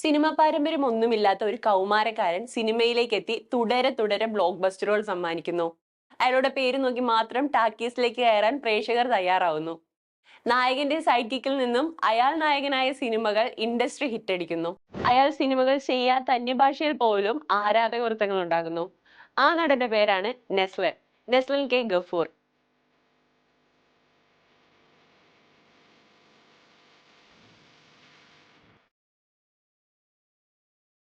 Cinema പാരമ്പര്യം ഒന്നുമില്ലാത്ത ഒരു കൗമാരക്കാരൻ സിനിമയിലേക്ക് എത്തി തുടരെ തുടരെ ബ്ലോക്ക് ബസ്റ്ററുകൾ സമ്മാനിക്കുന്നു. അയാളുടെ പേര് നോക്കി മാത്രം ടാക്കീസിലേക്ക് കയറാൻ പ്രേക്ഷകർ തയ്യാറാവുന്നു. നായകന്റെ സൈക്കിക്കിൽ നിന്നും അയാൾ നായകനായ സിനിമകൾ ഇൻഡസ്ട്രി ഹിറ്റടിക്കുന്നു അയാൾ സിനിമകൾ ചെയ്യാത്ത അന്യഭാഷയിൽ പോലും ആരാധകവൃത്തങ്ങൾ ഉണ്ടാകുന്നു ആ നടന്റെ പേരാണ് നെസ്ലൻ നെസ്ലൻ കെ ഗഫൂർ.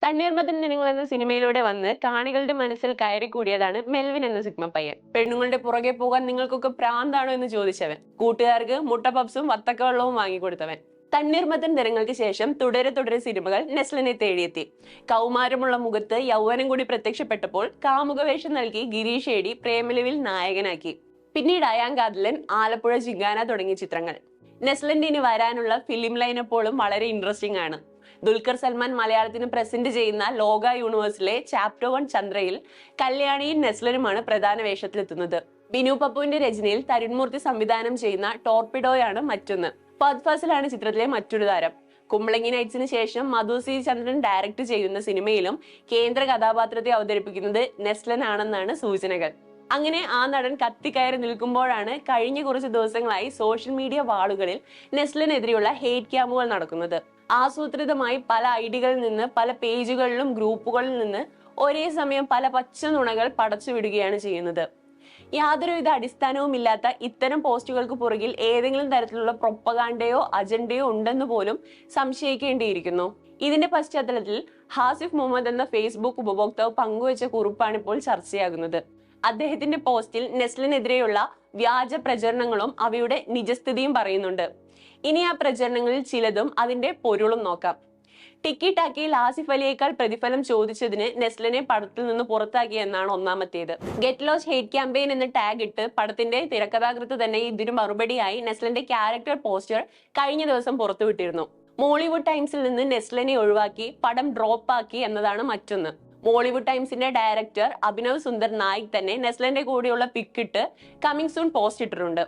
തണ്ണീർമത്തൻ ദിനങ്ങൾ എന്ന സിനിമയിലൂടെ വന്ന് കാണികളുടെ മനസ്സിൽ കയറി കൂടിയതാണ് മെൽവിൻ എന്ന സിഗ്മ പയ്യൻ. പെണ്ണുങ്ങളുടെ പുറകെ പോകാൻ നിങ്ങൾക്കൊക്കെ പ്രാന്താണോ എന്ന് ചോദിച്ചവൻ. കൂട്ടുകാർക്ക് മുട്ട പപ്സും വത്തക്ക വെള്ളവും വാങ്ങിക്കൊടുത്തവൻ. തണ്ണീർമത്തൻ ദിനങ്ങൾക്ക് ശേഷം തുടരെ തുടരെ സിനിമകൾ നെസ്ലിനെ തേടിയെത്തി. കൗമാരമുള്ള മുഖത്ത് യൗവനം കൂടി പ്രത്യക്ഷപ്പെട്ടപ്പോൾ കാമുകവേഷം നൽകി ഗിരീഷ് ഏടി പ്രേമലുവിൽ നായകനാക്കി. പിന്നീട് അയാം കാതലൻ ആലപ്പുഴ ജിഗാന തുടങ്ങിയ ചിത്രങ്ങൾ. നെസ്ലിന്റെ വരാനുള്ള ഫിലിം ലൈനപ്പോഴും വളരെ ഇൻട്രസ്റ്റിംഗ് ആണ്. ദുൽഖർ സൽമാൻ മലയാളത്തിന് പ്രസന്റ് ചെയ്യുന്ന ലോക യൂണിവേഴ്സിലെ ചാപ്റ്റർ വൺ ചന്ദ്രയിൽ കല്യാണിയും നെസ്ലറുമാണ് പ്രധാന വേഷത്തിലെത്തുന്നത്. ബിനു പപ്പുവിന്റെ രചനയിൽ തരുൺമൂർത്തി സംവിധാനം ചെയ്യുന്ന ടോർപിഡോയാണ് മറ്റൊന്ന്. പദ്ഫസിലാണ് ഫാസിലാണ് ചിത്രത്തിലെ മറ്റൊരു താരം. കുമ്പളങ്ങി നൈറ്റ്സിന് ശേഷം മധു സി ചന്ദ്രൻ ഡയറക്ട് ചെയ്യുന്ന സിനിമയിലും കേന്ദ്ര കഥാപാത്രത്തെ അവതരിപ്പിക്കുന്നത് നെസ്ലൻ ആണെന്നാണ് സൂചനകൾ. അങ്ങനെ ആ നടൻ കത്തിക്കയറി നിൽക്കുമ്പോഴാണ് കഴിഞ്ഞ കുറച്ച് ദിവസങ്ങളായി സോഷ്യൽ മീഡിയ വാളുകളിൽ നെസ്ലിനെതിരെയുള്ള ഹെയ്റ്റ് ക്യാമ്പുകൾ നടക്കുന്നത്. ആസൂത്രിതമായി പല ഐഡികളിൽ നിന്ന് പല പേജുകളിലും ഗ്രൂപ്പുകളിൽ നിന്ന് ഒരേ സമയം പല പച്ച നുണകൾ പടച്ചുവിടുകയാണ് ചെയ്യുന്നത്. യാതൊരുവിധ അടിസ്ഥാനവും ഇല്ലാത്ത ഇത്തരം പോസ്റ്റുകൾക്ക് പുറകിൽ ഏതെങ്കിലും തരത്തിലുള്ള പ്രൊപ്പകാണ്ടയോ അജണ്ടയോ ഉണ്ടെന്ന് പോലും സംശയിക്കേണ്ടിയിരിക്കുന്നു. ഇതിന്റെ പശ്ചാത്തലത്തിൽ ഹാസിഫ് മുഹമ്മദ് എന്ന ഫേസ്ബുക്ക് ഉപഭോക്താവ് പങ്കുവച്ച കുറിപ്പാണ് ഇപ്പോൾ ചർച്ചയാകുന്നത്. അദ്ദേഹത്തിന്റെ പോസ്റ്റിൽ നെസ്ലിനെതിരെയുള്ള വ്യാജ പ്രചരണങ്ങളും അവയുടെ നിജസ്ഥിതിയും പറയുന്നുണ്ട്. ഇനി ആ പ്രചരണങ്ങളിൽ ചിലതും അതിന്റെ പൊരുളും നോക്കാം. ടിക്കി ടാക്കിയിൽ ആസിഫ് അലിയേക്കാൾ പ്രതിഫലം ചോദിച്ചതിന് നെസ്ലിനെ പടത്തിൽ നിന്ന് പുറത്താക്കി എന്നാണ് ഒന്നാമത്തേത്. ഗെറ്റ് ലോസ് ഹെയ്റ്റ് ക്യാമ്പയിൻ എന്ന ടാഗ് ഇട്ട് പടത്തിന്റെ തിരക്കഥാകൃത്ത് തന്നെ ഇതിനു മറുപടിയായി നെസ്ലിന്റെ ക്യാരക്ടർ പോസ്റ്റർ കഴിഞ്ഞ ദിവസം പുറത്തുവിട്ടിരുന്നു. മോളിവുഡ് ടൈംസിൽ നിന്ന് നെസ്ലിനെ ഒഴിവാക്കി പടം ഡ്രോപ്പ് ആക്കി എന്നതാണ് മറ്റൊന്ന്. മോളിവുഡ് ടൈംസിന്റെ ഡയറക്ടർ അഭിനവ് സുന്ദർ നായിക് തന്നെ നെസ്ലിന്റെ കൂടെയുള്ള പിക്കിട്ട് കമ്മിങ് സൂൺ പോസ്റ്റ് ഇട്ടിട്ടുണ്ട്.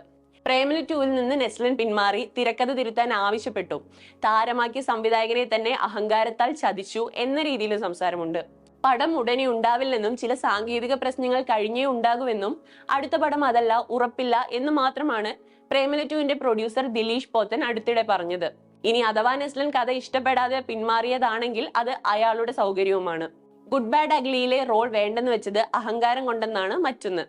പ്രേമലു ടൂവിൽ നിന്ന് നെസ്ലിൻ പിന്മാറി തിരക്കഥ തിരുത്താൻ ആവശ്യപ്പെട്ടു. താരമാക്കിയ സംവിധായകനെ തന്നെ അഹങ്കാരത്താൽ ചതിച്ചു എന്ന രീതിയിൽ സംസാരമുണ്ട്. പടം ഉടനെ ഉണ്ടാവില്ലെന്നും ചില സാങ്കേതിക പ്രശ്നങ്ങൾ കഴിഞ്ഞേ ഉണ്ടാകുമെന്നും അടുത്ത പടം അതല്ല ഉറപ്പില്ല എന്ന് മാത്രമാണ് പ്രേമലു ടൂവിന്റെ പ്രൊഡ്യൂസർ ദിലീഷ് പോത്തൻ അടുത്തിടെ പറഞ്ഞത്. ഇനി അഥവാ നെസ്ലിൻ കഥ ഇഷ്ടപ്പെടാതെ പിന്മാറിയതാണെങ്കിൽ അത് അയാളുടെ സൗകര്യവുമാണ്. ഗുഡ് ബാഡ് അഗ്ലിയിലെ റോൾ വേണ്ടെന്ന് വെച്ചത് അഹങ്കാരം കൊണ്ടെന്നാണ് മറ്റൊന്ന്.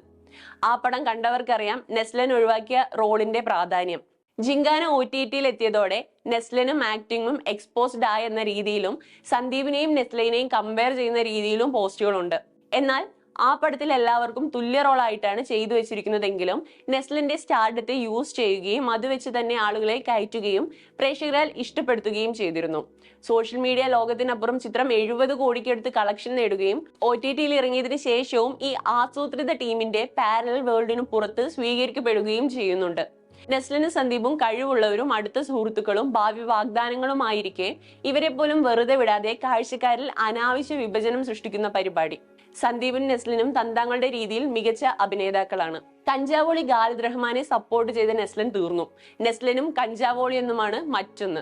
ആ പടം കണ്ടവർക്കറിയാം നെസ്ലൻ ഒഴിവാക്കിയ റോളിന്റെ പ്രാധാന്യം. ജിങ്കാന ഒ ടി ടിയിൽ എത്തിയതോടെ നെസ്ലനും ആക്ടിങ്ങും എക്സ്പോസ്ഡ് ആയെന്ന രീതിയിലും സന്ദീപിനെയും നെസ്ലിനെയും കമ്പയർ ചെയ്യുന്ന രീതിയിലും പോസ്റ്റുകളുണ്ട് എന്നാൽ ആ പടത്തിൽ എല്ലാവർക്കും തുല്യ റോളായിട്ടാണ് ചെയ്തു വെച്ചിരിക്കുന്നതെങ്കിലും നെസ്ലിന്റെ സ്റ്റാർഡത്തെ യൂസ് ചെയ്യുകയും അത് വെച്ച് തന്നെ ആളുകളെ കയറ്റുകയും പ്രേക്ഷകരാൽ ഇഷ്ടപ്പെടുത്തുകയും ചെയ്തിരുന്നു. സോഷ്യൽ മീഡിയ ലോകത്തിനപ്പുറം ചിത്രം എഴുപത് കോടിക്കടുത്ത് കളക്ഷൻ നേടുകയും ഒ ടി ടിയിൽ ഇറങ്ങിയതിനു ശേഷവും ഈ ആസൂത്രിത ടീമിന്റെ പാരലൽ വേൾഡിന് പുറത്ത് സ്വീകരിക്കപ്പെടുകയും ചെയ്യുന്നുണ്ട്. നെസ്ലിന് സന്ദീപും കഴിവുള്ളവരും അടുത്ത സുഹൃത്തുക്കളും ഭാവി വാഗ്ദാനങ്ങളുമായിരിക്കെ ഇവരെ പോലും വെറുതെ വിടാതെ കാഴ്ചക്കാരിൽ അനാവശ്യ വിഭജനം സൃഷ്ടിക്കുന്ന പരിപാടി. സന്ദീപും നെസ്ലിനും തന്താങ്ങളുടെ രീതിയിൽ മികച്ച അഭിനേതാക്കളാണ്. കഞ്ചാവോളി ഗാലിദ് റഹ്മാനെ സപ്പോർട്ട് ചെയ്ത നെസ്ലൻ തീർന്നു. നെസ്ലിനും കഞ്ചാവോളി എന്നുമാണ് മറ്റൊന്ന്.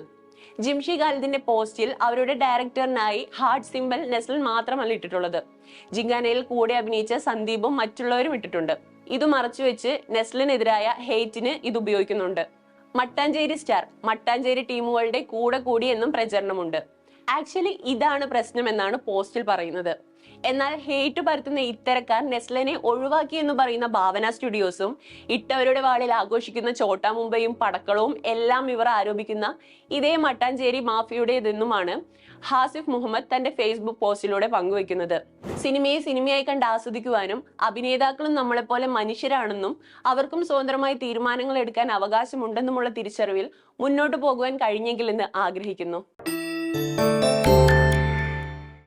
ജിംഷി ഖാലിദിന്റെ പോസ്റ്റിൽ അവരുടെ ഡയറക്ടറിനായി ഹാർട്ട് സിംബൽ നെസ്ലിൻ മാത്രമല്ല ഇട്ടിട്ടുള്ളത്. ജിങ്കാനയിൽ കൂടെ അഭിനയിച്ച സന്ദീപും മറ്റുള്ളവരും ഇട്ടിട്ടുണ്ട്. ഇത് മറച്ചുവെച്ച് നെസ്ലിനെതിരായ ഹെയ്റ്റിന് ഇത് ഉപയോഗിക്കുന്നുണ്ട്. മട്ടാഞ്ചേരി സ്റ്റാർ മട്ടാഞ്ചേരി ടീമുകളുടെ കൂടെ കൂടി എന്നും പ്രചരണമുണ്ട്. ആക്ച്വലി ഇതാണ് പ്രശ്നം എന്നാണ് പോസ്റ്റിൽ പറയുന്നത്. എന്നാൽ ഹേറ്റ് പരത്തുന്ന ഇത്തരക്കാർ നെസ്ലനെ ഒഴിവാക്കി എന്ന് പറയുന്ന ഭാവന സ്റ്റുഡിയോസും ഇട്ടവരുടെ വാളിൽ ആഘോഷിക്കുന്ന ചോട്ടാ മുംബൈയും പടക്കളവും എല്ലാം ഇവർ ആരോപിക്കുന്ന ഇതേ മട്ടാഞ്ചേരി മാഫിയുടേതെന്നുമാണ് ഹാസിഫ് മുഹമ്മദ് തന്റെ ഫേസ്ബുക്ക് പോസ്റ്റിലൂടെ പങ്കുവെക്കുന്നത് സിനിമയെ സിനിമയായി കണ്ട് ആസ്വദിക്കുവാനും അഭിനേതാക്കളും നമ്മളെപ്പോലെ മനുഷ്യരാണെന്നും അവർക്കും സ്വതന്ത്രമായി തീരുമാനങ്ങൾ എടുക്കാൻ അവകാശമുണ്ടെന്നുമുള്ള തിരിച്ചറിവിൽ മുന്നോട്ട് പോകുവാൻ കഴിഞ്ഞെങ്കിലെന്ന് ആഗ്രഹിക്കുന്നു. Música